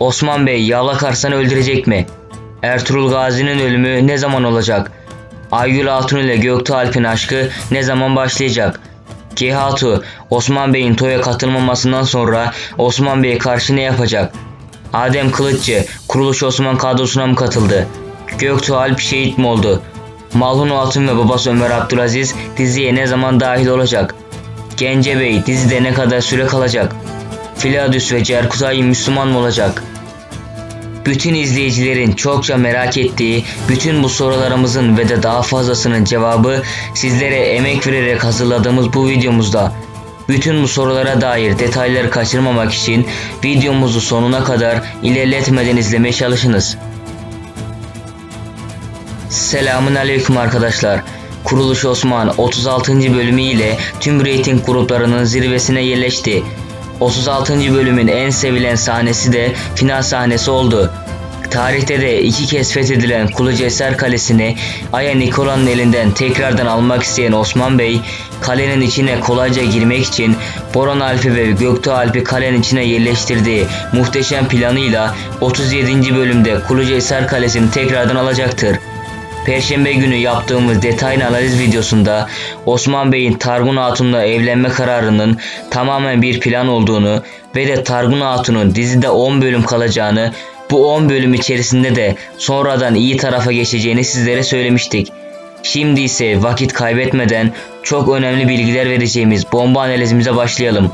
Osman Bey Yavlak Arslan'ı öldürecek mi? Ertuğrul Gazi'nin ölümü ne zaman olacak? Aygül Hatun ile Göktuğ Alp'in aşkı ne zaman başlayacak? Kehatu, Osman Bey'in toya katılmamasından sonra Osman Bey'e karşı ne yapacak? Adem Kılıççı, Kuruluş Osman kadrosuna mı katıldı? Göktuğ Alp şehit mi oldu? Malhun Hatun ve babası Ömer Abdülaziz diziye ne zaman dahil olacak? Gence Bey dizide ne kadar süre kalacak? Filadüs ve Cerkutay Müslüman mı olacak? Bütün izleyicilerin çokça merak ettiği bütün bu sorularımızın ve de daha fazlasının cevabı sizlere emek vererek hazırladığımız bu videomuzda. Bütün bu sorulara dair detayları kaçırmamak için videomuzu sonuna kadar ilerletmeden izlemeye çalışınız. Selamun Aleyküm arkadaşlar. Kuruluş Osman 36. bölümü ile tüm reyting gruplarının zirvesine yerleşti. 36. bölümün en sevilen sahnesi de final sahnesi oldu. Tarihte de iki kez fethedilen Kuluceser Kalesi'ni Aya Nikola'nın elinden tekrardan almak isteyen Osman Bey, kalenin içine kolayca girmek için Boran Alp'i ve Göktuğ Alp'i kalenin içine yerleştirdiği muhteşem planıyla 37. bölümde Kuluceser Kalesi'ni tekrardan alacaktır. Perşembe günü yaptığımız detaylı analiz videosunda Osman Bey'in Targun Hatun'la evlenme kararının tamamen bir plan olduğunu ve de Targun Hatun'un dizide 10 bölüm kalacağını, bu 10 bölüm içerisinde de sonradan iyi tarafa geçeceğini sizlere söylemiştik. Şimdi ise vakit kaybetmeden çok önemli bilgiler vereceğimiz bomba analizimize başlayalım.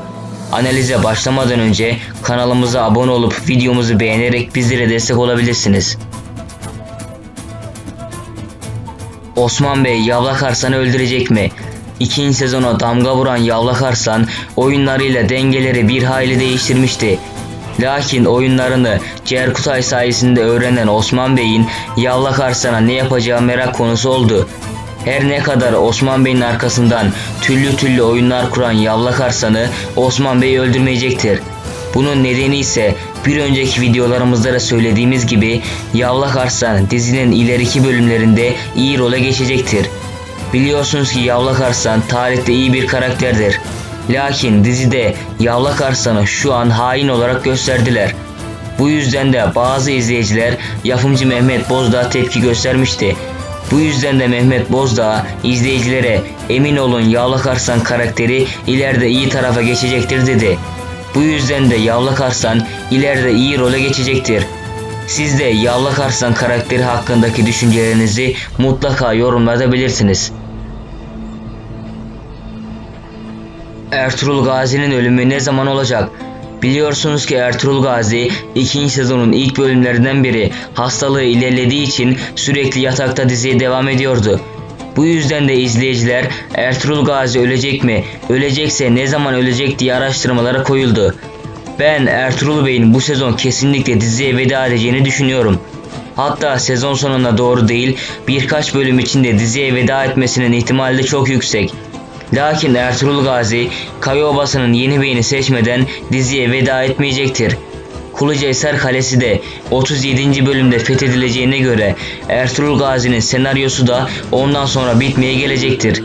Analize başlamadan önce kanalımıza abone olup videomuzu beğenerek bizlere destek olabilirsiniz. Osman Bey Yavlak Arslan'ı öldürecek mi? İkinci sezona damga vuran Yavlak Arslan oyunlarıyla dengeleri bir hayli değiştirmişti. Lakin oyunlarını Cerkutay sayesinde öğrenen Osman Bey'in Yavlak Arslan'a ne yapacağı merak konusu oldu. Her ne kadar Osman Bey'in arkasından türlü türlü oyunlar kuran Yavlak Arslan'ı Osman Bey öldürmeyecektir. Bunun nedeni ise bir önceki videolarımızda da söylediğimiz gibi Yavlak Arslan dizinin ileriki bölümlerinde iyi role geçecektir. Biliyorsunuz ki Yavlak Arslan tarihte iyi bir karakterdir. Lakin dizide Yavlak Arslan'ı şu an hain olarak gösterdiler. Bu yüzden de bazı izleyiciler yapımcı Mehmet Bozdağ tepki göstermişti. Bu yüzden de Mehmet Bozdağ izleyicilere emin olun Yavlak Arslan karakteri ileride iyi tarafa geçecektir dedi. Bu yüzden de Yavlak Arslan ileride iyi role geçecektir. Siz de Yavlak Arslan karakteri hakkındaki düşüncelerinizi mutlaka yorumlarda belirtiniz. Ertuğrul Gazi'nin ölümü ne zaman olacak? Biliyorsunuz ki Ertuğrul Gazi ikinci sezonun ilk bölümlerinden biri hastalığı ilerlediği için sürekli yatakta diziye devam ediyordu. Bu yüzden de izleyiciler Ertuğrul Gazi ölecek mi, ölecekse ne zaman ölecek diye araştırmalara koyuldu. Ben Ertuğrul Bey'in bu sezon kesinlikle diziye veda edeceğini düşünüyorum. Hatta sezon sonuna doğru değil birkaç bölüm içinde diziye veda etmesinin ihtimali de çok yüksek. Lakin Ertuğrul Gazi, Kaya Obası'nın yeni beyini seçmeden diziye veda etmeyecektir. Kulucahisar Kalesi de 37. bölümde fethedileceğine göre Ertuğrul Gazi'nin senaryosu da ondan sonra bitmeye gelecektir.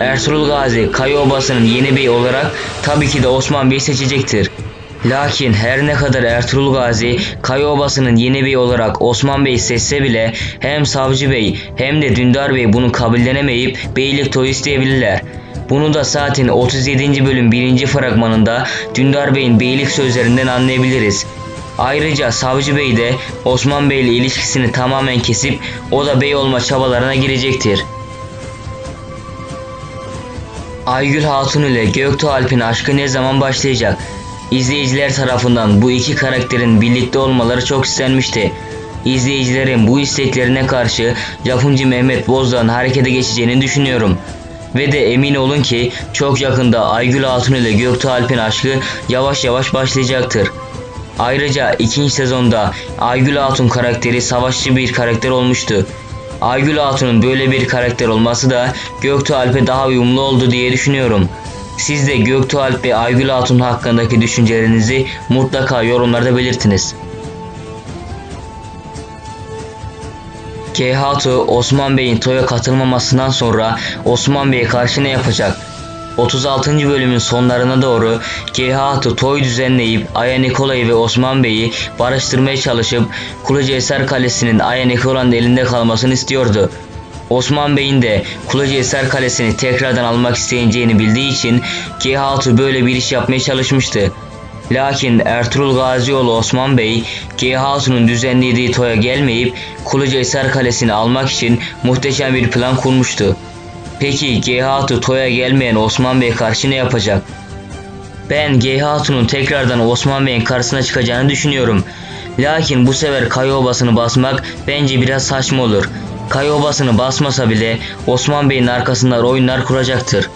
Ertuğrul Gazi, Kaya Obası'nın yeni bey olarak tabii ki de Osman Bey'i seçecektir. Lakin her ne kadar Ertuğrul Gazi, Kaya Obası'nın yeni bey olarak Osman Bey seçse bile hem Savcı Bey hem de Dündar Bey bunu kabullenemeyip beylik toyu isteyebilirler. Bunu da zaten 37. bölüm 1. fragmanında Dündar Bey'in beylik sözlerinden anlayabiliriz. Ayrıca Savcı Bey de Osman Bey ile ilişkisini tamamen kesip o da bey olma çabalarına girecektir. Aygül Hatun ile Göktuğ Alp'in aşkı ne zaman başlayacak? İzleyiciler tarafından bu iki karakterin birlikte olmaları çok istenmişti. İzleyicilerin bu isteklerine karşı yapımcı Mehmet Bozdağ'ın harekete geçeceğini düşünüyorum. Ve de emin olun ki çok yakında Aygül Hatun ile Göktuğ Alp'in aşkı yavaş yavaş başlayacaktır. Ayrıca ikinci sezonda Aygül Hatun karakteri savaşçı bir karakter olmuştu. Aygül Hatun'un böyle bir karakter olması da Göktuğ Alp'e daha uyumlu oldu diye düşünüyorum. Siz de Göktuğ Alp ve Aygül Hatun hakkındaki düşüncelerinizi mutlaka yorumlarda belirtiniz. Kehatu Osman Bey'in toya katılmamasından sonra Osman Bey'e karşı ne yapacak? 36. bölümün sonlarına doğru Gehat'ı toy düzenleyip Aya Nikola'yı ve Osman Bey'i barıştırmaya çalışıp Kulucahisar Kalesi'nin Aya Nikola'nın elinde kalmasını istiyordu. Osman Bey'in de Kulucahisar Kalesi'ni tekrardan almak isteyeceğini bildiği için Gehat'ı böyle bir iş yapmaya çalışmıştı. Lakin Ertuğrul Gazioğlu Osman Bey, G. Hatun'un düzenlediği toya gelmeyip Kulucahisar Kalesi'ni almak için muhteşem bir plan kurmuştu. Peki G. Hatun toya gelmeyen Osman Bey karşı ne yapacak? Ben G. Hatun'un tekrardan Osman Bey'in karşısına çıkacağını düşünüyorum. Lakin bu sefer Kaya Obası'nı basmak bence biraz saçma olur. Kaya Obası'nı basmasa bile Osman Bey'in arkasında oyunlar kuracaktır.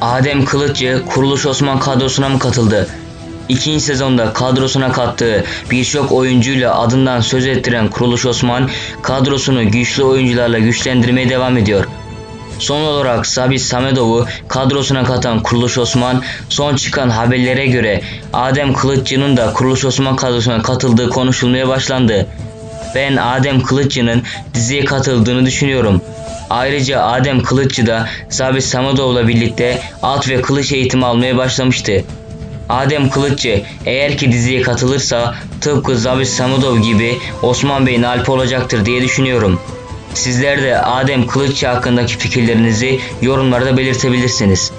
Adem Kılıççı Kuruluş Osman kadrosuna mı katıldı? İkinci sezonda kadrosuna kattığı birçok oyuncuyla adından söz ettiren Kuruluş Osman kadrosunu güçlü oyuncularla güçlendirmeye devam ediyor. Son olarak Sabit Samedov'u kadrosuna katan Kuruluş Osman son çıkan haberlere göre Adem Kılıççı'nın da Kuruluş Osman kadrosuna katıldığı konuşulmaya başlandı. Ben Adem Kılıççı'nın diziye katıldığını düşünüyorum. Ayrıca Adem Kılıççı da Sabit Samedov'la birlikte at ve kılıç eğitimi almaya başlamıştı. Adem Kılıççı eğer ki diziye katılırsa tıpkı Zabit Samudov gibi Osman Bey'in alpi olacaktır diye düşünüyorum. Sizler de Adem Kılıççı hakkındaki fikirlerinizi yorumlarda belirtebilirsiniz.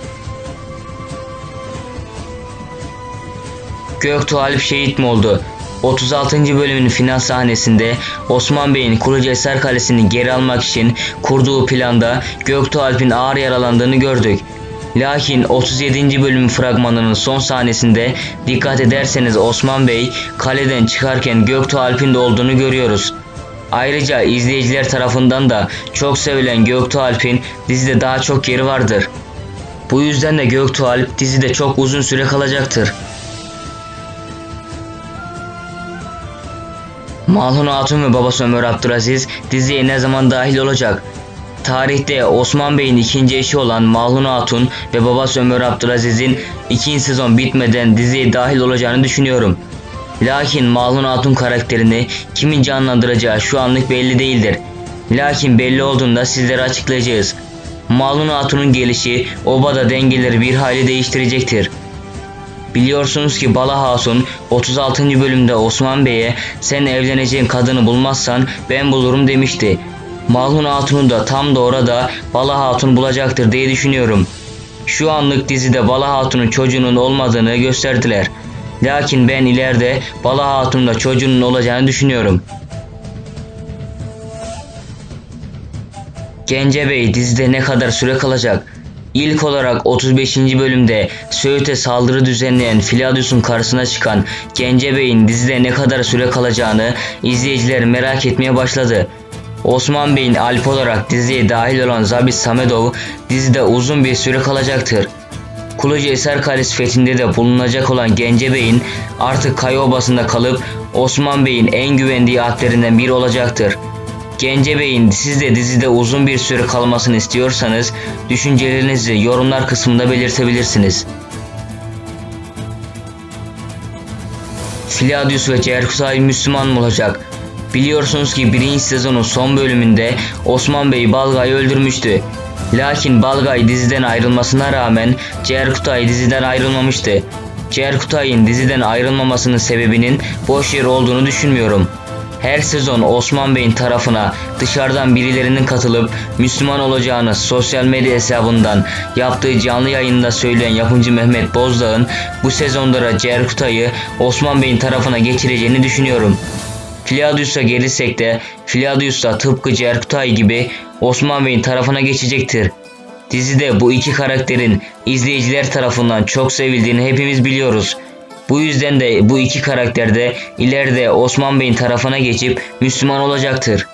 Göktuğ Alp şehit mi oldu? 36. bölümün final sahnesinde Osman Bey'in Kulucahisar Kalesi'ni geri almak için kurduğu planda Göktuğ Alp'in ağır yaralandığını gördük. Lakin 37. bölüm fragmanının son sahnesinde dikkat ederseniz Osman Bey kaleden çıkarken Göktuğ Alp'in de olduğunu görüyoruz. Ayrıca izleyiciler tarafından da çok sevilen Göktuğ Alp'in dizide daha çok yeri vardır. Bu yüzden de Göktuğ Alp dizide çok uzun süre kalacaktır. Malhun Hatun ve babası Ömer Abdülaziz diziye ne zaman dahil olacak? Tarihte Osman Bey'in ikinci eşi olan Malhun Hatun ve babası Ömer Abdülaziz'in ikinci sezon bitmeden diziye dahil olacağını düşünüyorum. Lakin Malhun Hatun karakterini kimin canlandıracağı şu anlık belli değildir. Lakin belli olduğunda sizlere açıklayacağız. Malhun Hatun'un gelişi obada dengeleri bir hali değiştirecektir. Biliyorsunuz ki Bala Hatun 36. bölümde Osman Bey'e sen evleneceğin kadını bulmazsan ben bulurum demişti. Malhun Hatun'u da tam da orada Bala Hatun bulacaktır diye düşünüyorum. Şu anlık dizide Bala Hatun'un çocuğunun olmadığını gösterdiler. Lakin ben ileride Bala Hatun'un da çocuğunun olacağını düşünüyorum. Gence Bey dizide ne kadar süre kalacak? İlk olarak 35. bölümde Söğüt'e saldırı düzenleyen Filadius'un karşısına çıkan Gence Bey'in dizide ne kadar süre kalacağını izleyiciler merak etmeye başladı. Osman Bey'in Alp olarak diziye dahil olan Zabit Samedov dizide uzun bir süre kalacaktır. Kulucu Eser Kalesi fethinde de bulunacak olan Gence Bey'in artık Kaya Obası'nda kalıp Osman Bey'in en güvendiği atlerinden biri olacaktır. Gence Bey'in siz de dizide uzun bir süre kalmasını istiyorsanız düşüncelerinizi yorumlar kısmında belirtebilirsiniz. Filadius ve Cerkusay Müslüman mı olacak? Biliyorsunuz ki birinci sezonun son bölümünde Osman Bey Balgay'ı öldürmüştü. Lakin Balgay diziden ayrılmasına rağmen Cerkutay diziden ayrılmamıştı. Cerkutay'ın diziden ayrılmamasının sebebinin boş yer olduğunu düşünmüyorum. Her sezon Osman Bey'in tarafına dışarıdan birilerinin katılıp Müslüman olacağını sosyal medya hesabından yaptığı canlı yayında söyleyen yapımcı Mehmet Bozdağ'ın bu sezonda da Cerkutay'ı Osman Bey'in tarafına geçireceğini düşünüyorum. Filiadius'a gelirsek de Filiadius da tıpkı Cerkutay gibi Osman Bey'in tarafına geçecektir. Dizide bu iki karakterin izleyiciler tarafından çok sevildiğini hepimiz biliyoruz. Bu yüzden de bu iki karakter de ileride Osman Bey'in tarafına geçip Müslüman olacaktır.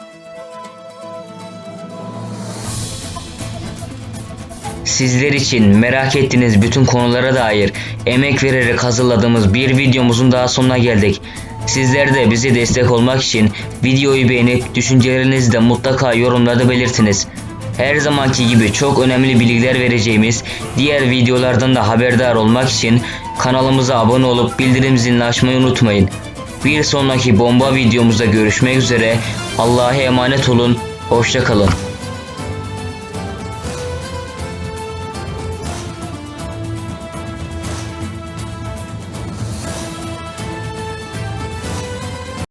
Sizler için merak ettiğiniz bütün konulara dair emek vererek hazırladığımız bir videomuzun daha sonuna geldik. Sizler de bize destek olmak için videoyu beğenip düşüncelerinizi de mutlaka yorumlarda belirtiniz. Her zamanki gibi çok önemli bilgiler vereceğimiz diğer videolardan da haberdar olmak için kanalımıza abone olup bildirim zilini açmayı unutmayın. Bir sonraki bomba videomuzda görüşmek üzere. Allah'a emanet olun. Hoşçakalın.